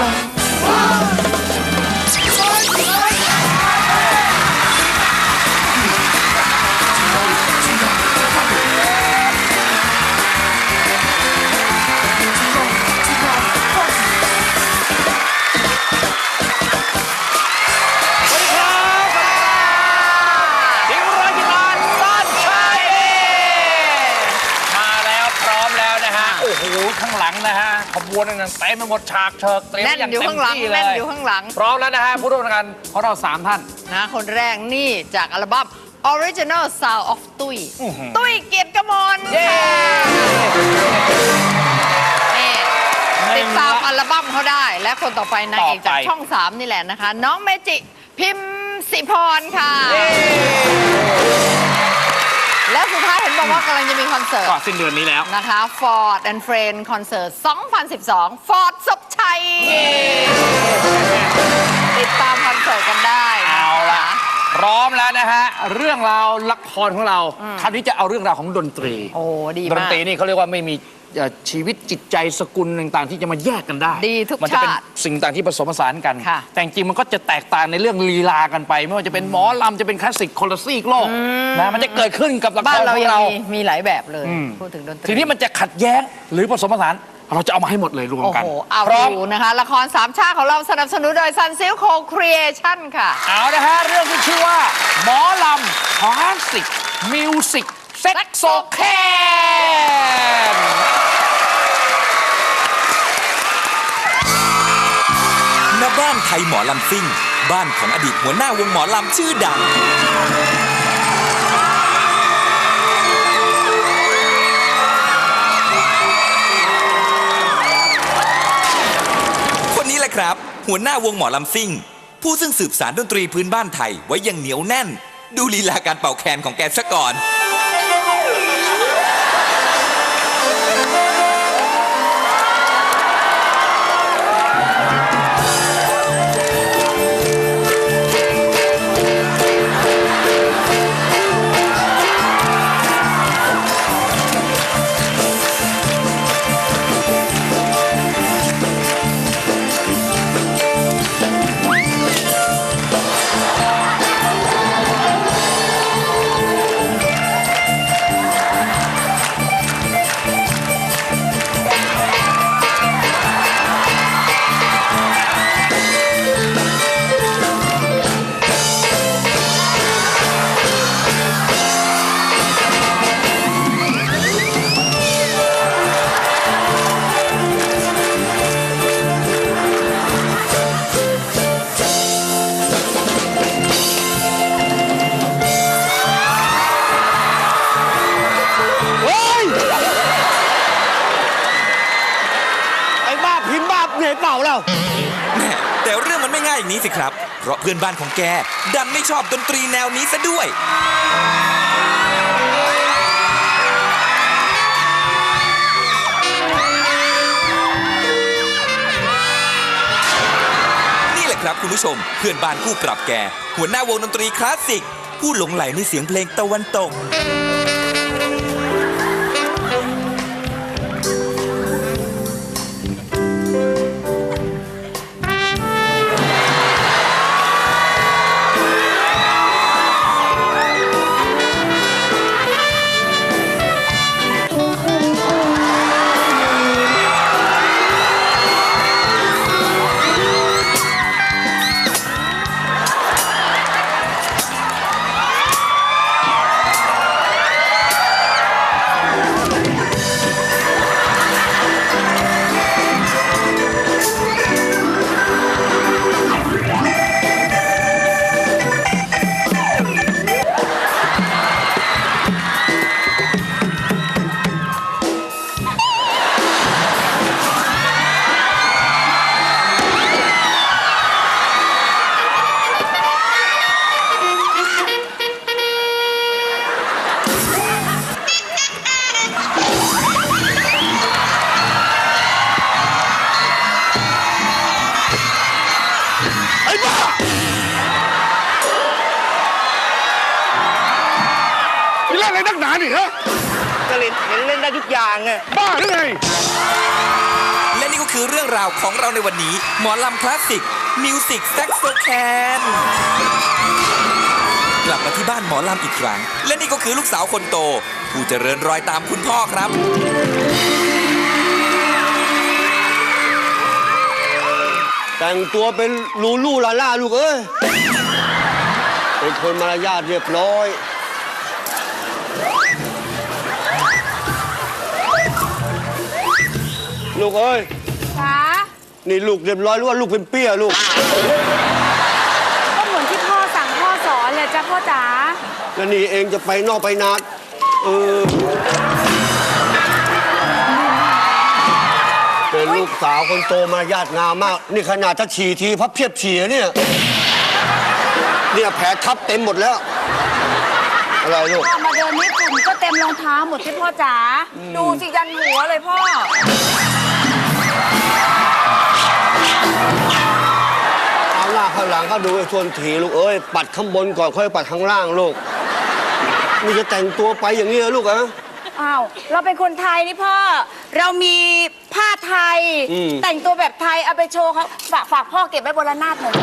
ส นะฮะขบวนนั่นเต็มไปหมดฉากเชิกเตรียมแน่นอย่างอยู่เต็มข้างหลังที่เลแน่นยอยู่ข้างหลัง พร้อมแล้วนะฮะผู้ร่วมงานของเราสามท่าน นะคนแรกนี่จากอัลบั้ม Original Sound of ตุ้ยอื้อหือ ตุ้ยเกียรติกมลเย้ นี่ติดตามอัลบั้มเขาได้ และคนต่อไปนางเอกต่อจากไป ช่อง 3 นี่แหละนะคะ น้องเมจิพิมสิพรค่ะแล้ ว่ากำลังจะมีคอนเสิร์ตก็สิ้นเดือนนี้แล้ว นะคะ Ford and Friend Concert 2012 Ford ศพชัย ติดตามคอนเสิร์ตกันได้นเอาละพร้อมแล้วนะฮะ เรื่องราวละครของเราคราวนี้จะเอาเรื่องราวของดนตรี โอ้ ดีดมานกตรีนี่เขาเรียกว่าไม่มี เอ่อชีวิตจิตใจสกุลต่างๆ ที่จะมาแยกกันได้ดีทุกมัจะเป็นชาติสิ่งต่างที่ผสมผสานกัน ค่ะ แต่จริงๆมันก็จะแตกต่างในเรื่องลีลากันไป ไม่ว่าจะเป็นหมอลำจะเป็นคลาสสิกคนละซีกโลกนะมันจะเกิดขึ้นกับละคบ้านรเราของยังเรา มีมีหลายแบบเลย อืม พูดถึงดนตรีทีนี้มันจะขัดแย้งหรือผสมผสานเราจะเอามาให้หมดเลยรวมโอ้กันโหเอาพร้อม ดูนะคะ ละครสามชาติของเราสนับสนุนโดย Sun Silk Co Creation ค่ะ เอานะฮะเรื่องที่ชื่อว่า หมอลำคลาสสิกมิวสิก เซ็กโซแคนณบ้านไทยหมอลำซิ่ง บ้านของอดีตหัวหน้าวงหมอลำชื่อดัง คนนี้แหละครับ หัวหน้าวงหมอลำซิ่ง ผู้ซึ่งสืบสารดนตรีพื้นบ้านไทยไว้อย่างเหนียวแน่น ดูลีลาการเป่าแคนของแกซะก่อน นี้สิครับ เพราะเพื่อนบ้านของแก ดันไม่ชอบดนตรีแนวนี้ซะด้วย นี่แหละครับคุณผู้ชม เพื่อนบ้านคู่ปรับแก หัวหน้าวงดนตรีคลาสสิก ผู้หลงไหลในเสียงเพลงตะวันตก เล่นเห็นเล่นได้ทุกอย่างไงบ้าหรือไงและนี่ก็คือเรื่องราวของเราในวันนี้ หมอลำคลาสสิก มิวสิกแซกโซแคนกลับมาที่บ้านหมอลำอีกครั้ง และนี่ก็คือลูกสาวคนโต ผู้เจริญรอยตามคุณพ่อครับ แต่งตัวเป็นลูลูลาล่าลูกเอ้ยเป็นคนมารยาทเรียบร้อย ลูกเอ้ยคะนี่ลูกเรียบร้อยหรือว่าลูกเป็นเปี้ยลูก ก็เหมือนที่พ่อสั่งพ่อสอนเลยจ้ะพ่อจ๋าแล้วนี่เองจะไปนอกไปนาเออเป็นลูกสาวคนโตมารยาทงามมาก นี่ขนาดถ้าฉี่ทีพับเพียบฉี่อะเนี่ย เนี่ยแผลทับเต็มหมดแล้ว อะไรลูก พ่อมาเดินญี่ปุ่นก็เต็มรองเท้าหมดที่พ่อจ๋าดูสิยันหัวเลยพ่อ เอาหน้าข้างหลังก็ดูไอ้ส่วนถีลูกเอ้ย ปัดข้างบนก่อนค่อยปัดข้างล่างลูกนี่จะแต่งตัวไปอย่างนี้เหรอลูกอะ อ้าวเราเป็นคนไทยนี่พ่อ เรามีผ้าไทย อืม แต่งตัวแบบไทยเอาไปโชว์เขาฝากฝากพ่อเก็บไว้บนระนาดหน่อย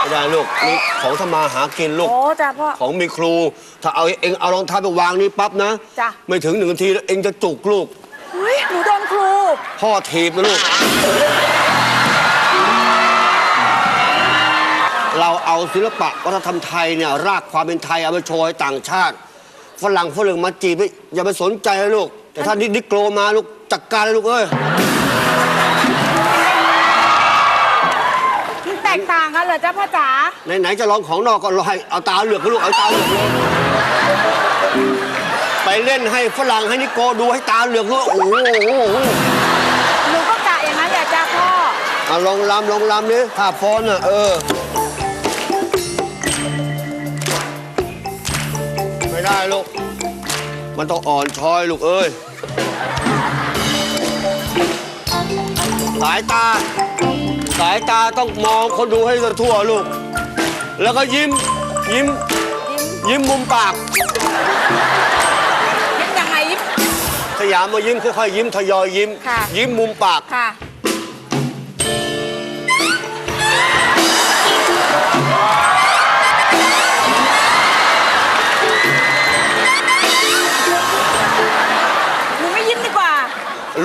ไม่ได้ลูกนี่ของทำมาหากินลูก โอ้จ้ะพ่อ ของมีครู ถ้าเอาเองเอารองเท้าไปวางนี่ปั๊บนะ จ้ะ ไม่ถึงหนึ่งนาทีแล้วเองจะจุกลูกเฮ้ยหนูโดน ครูพ่อถีบนะลูก เราเอาศิลปะวัฒนธรรมไทยเนี่ยรากความเป็นไทยเอาไปโชว์ให้ต่างชาติ ฝรั่งฝรั่งมาจีบไม่อย่าไปสนใจเลยลูก แต่ถ้านินิโกรมาลูกจัดการเลยลูกเอ้ยมันแตกต่างกันเหรอจ้ะพ่อจ๋าไหนๆจะลองของนอกก็ลองให้เอาตาเหลือกให้ลูกเอาตาเหลือกเลยไปเล่นให้ฝรั่งให้นิโกดูให้ตาเหลือกด้วยโอ้โหหนูก็กะอย่างนั้นแหละจ้ะพ่อ เอาลองลำลองลำนี่ท่าฟ้อนอะ เออ ไม่ได้ลูก มันต้องอ่อนช้อยลูกเอ้ย สายตา สายตาต้องมองคนดูให้ทั่วๆลูก แล้วก็ยิ้ม ยิ้ม ยิ้มมุมปาก ยิ้มยังไงยิ้ม สยามมายิ้มค่อยๆยิ้มทยอยยิ้ม ค่ะ ยิ้มมุมปาก ค่ะ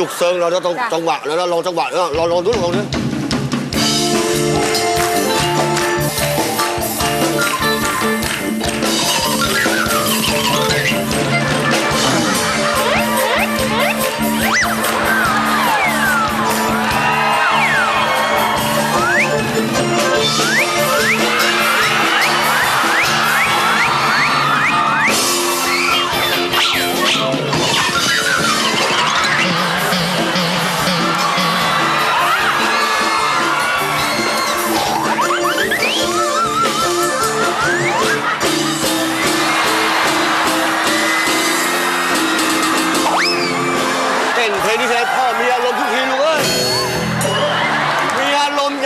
ลูกเซิงเราจะต้องจ้ะจังหวะแล้วเราลองจังหวะแล้วเราลองดูลองดู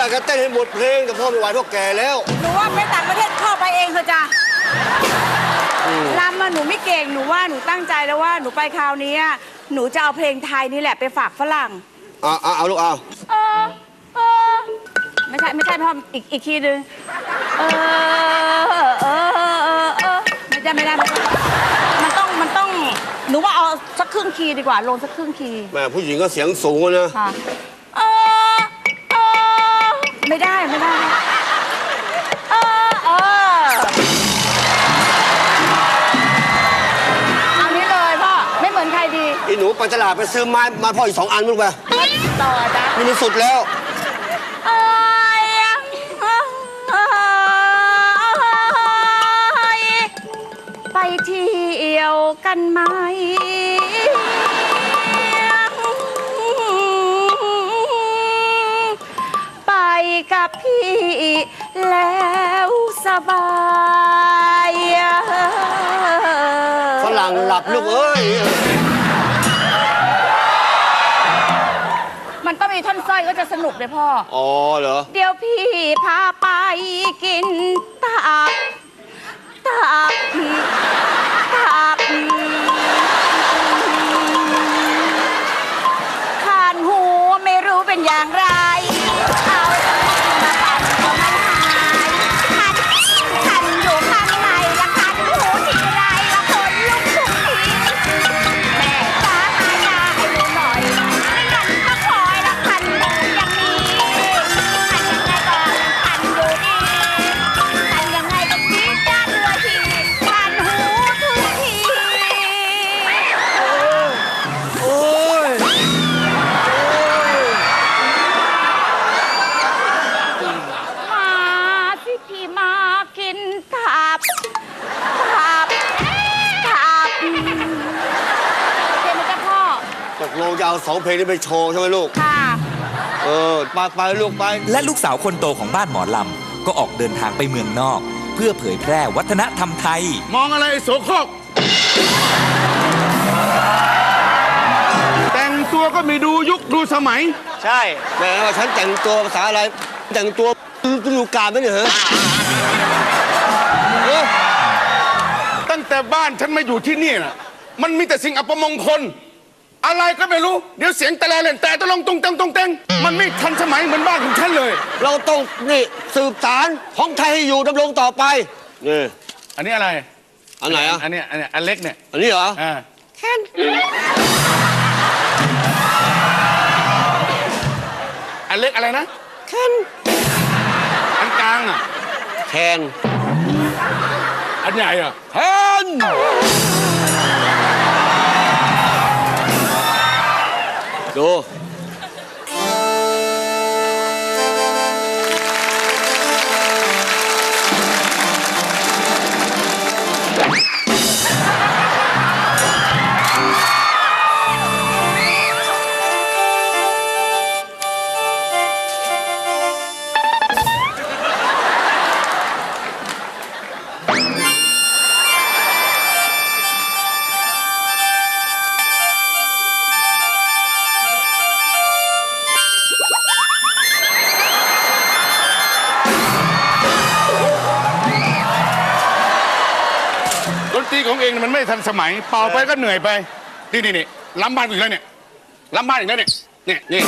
ารมณ์อยากจะเต้นให้หมดเพลงแต่พ่อไม่ไหวเพราะแก่แล้ว หนูว่าไปต่างประเทศเข้าไปเองเถอะจ้ะรำมาหนูไม่เก่งหนูว่าหนูตั้งใจแล้วว่าหนูไปคราวนี้อะหนูจะเอาเพลงไทยนี่แหละไปฝากฝรั่งเอาเอาเอาลูกเอาเออเออไม่ใช่ไม่ใช่พ่ออีกอีกทีหนึงเออเออเออเออไม่ได้ไม่ได้ไม่ได้มันต้องมันต้องหนูว่าเอาสักครึ่งคีย์ดีกว่าลงสักครึ่งคีย์แม่ผู้หญิงก็เสียงสูงอะนะค่ะเออเออ ไม่ได้ไม่ได้ เออเออเอานี้เลยพ่อ ไม่เหมือนใครดีอีหนูไปตลาดไปซื้อไม้มาพ่ออีกสองอันลูกไปต่อจ้ะนี่มันสุดแล้ว เอ้ยเอ้ยไปเที่ยวกันไหม ลับลูกเอ้ย มันต้องมีท่อนสร้อยก็จะสนุกเลยพ่อ อ๋อเหรอ เดี๋ยวพี่พาไปกินตับตับตับ สองเพลงนี้ไปโชว์ใช่ไหมลูก ค่ะ เออไปไปลูกไป และลูกสาวคนโตของบ้านหมอลำ ก็ออกเดินทางไปเมืองนอก เพื่อเผยแพร่วัฒนธรรมไทย มองอะไรไอ้โสโครกแต่งตัวก็ไม่ดูยุคดูสมัย ใช่ แหมว่าฉันแต่งตัวภาษาอะไร แต่งตัวฤดูกาลไหมเนี่ยเหรอเออตั้งแต่บ้านฉันมาอยู่ที่นี่น่ะมันมีแต่สิ่งอัปมงคล อะไรก็ไม่รู้ เดี๋ยวเสียงแต่ละเล่นแต่ตะลงตรงเต็งตรงเต็งมันไม่ทันสมัยเหมือนบ้านของฉันเลย เราต้องนี่สืบสารของไทยให้อยู่ดำรงต่อไปนี่อันนี้อะไรอันไหนอะอันเนี้ยอันเนี้ยอันเล็กเนี่ยอันนี้เหรออ่าแค่อันเล็กอะไรนะแค่อันกลางอะแคนอันใหญ่อะแคน ดู มันไม่ทันสมัย เป่าไปก็เหนื่อยไป นี่นี่นี่ล้ำบ้านอีกแล้วเนี่ยล้ำบ้านอีกแล้วเนี่ยเนี่ยนี่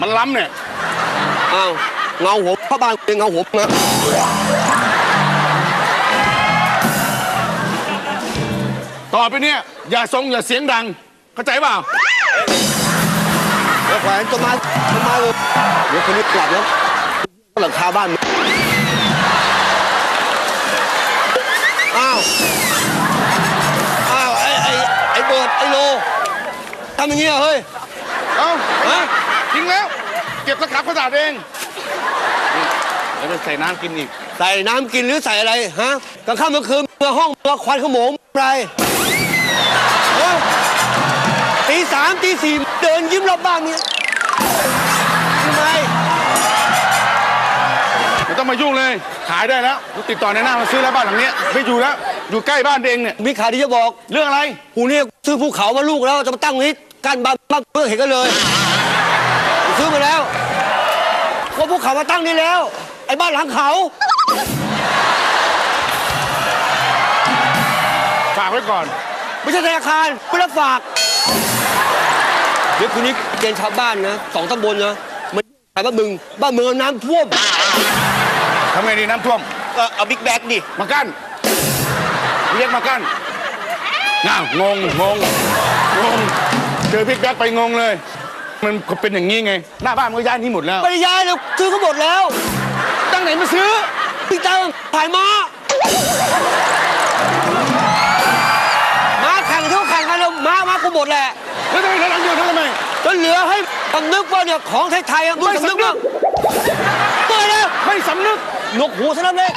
มันล้ำเนี่ยอ้าวเงาหัวพ่อบ้านเป็นเงาหัวนะต่อไปเนี่ยอย่าทรงอย่าเสียงดัง เข้าใจเปล่าแล้วแขวนต้นไม้ต้นไม้เลยเดี๋ยวคนนี้กลับแล้วหลังคาบ้าน อ้าวอ้าวไอ้ไอ้ไอ้เบิร์ดไอ้โลทำอย่างนี้เหรอเฮ้ยเอ้าฮะทิ้งแล้ว เก็บตะขับกระดาษเองนี่แล้วจะใส่น้ำกินอีก ใส่น้ำกินหรือใส่อะไรฮะกลางค่ำกลางคืนเมื่อห้องเมื่อควันขโมงอะไรเฮ้ยตีสามตีสี่เดินยิ้มรอบบ้านเนี่ยทำไมไม่ ต้องมายุ่งเลย ขายได้แล้วติดต่อในหน้ามาซื้อแล้วบ้านหลังเนี้ยไม่อยู่แล้วอยู่ใกล้บ้านเองเนี่ยมีข่าวที่จะบอกเรื่องอะไรกูเนี่ยซื้อภูเขามาลูกแล้วจะมาตั้งนี้กันบ้านบ้านเพื่อเห็นกันเลยซื้อมาแล้วว่าภูเขามาตั้งนี่แล้ว ไอ้บ้านหลังเขาฝากไว้ก่อน ไม่ใช่ธนาคารไม่รับฝากเดี๋ยวคืนนี้เกณฑ์ชาวบ้านนะสองตำบลนะมันแต่บ้านมึงบ้านเมืองน้ำท่วม ทำไงดีน้ำท่วม ก็เอาบิ๊กแบ็กดิ มากั้นเรียกมากั้นง้าวงงงงงงเจอพี่แบ๊กไปงงเลย มันก็เป็นอย่างนี้ไง หน้าบ้านมันก็ย้ายหนี้หมดแล้ว ไม่ได้ย้ายเลยซื้อเขาหมดแล้ว ตั้งไหนมาซื้อพี่ตังถ่ายม้าม้าแข่งเท่าแข่งกันแล้วม้าม้ากูหมดแหละแล้วทำไมหลังเดียวทำไมจนเหลือให้สำนึกว่าเนี่ยของไทยๆอะมึงไม่สำนึกสำนึบ้ากงเปิดเลยไม่สำนึก หนวกหูซะแล้วเลย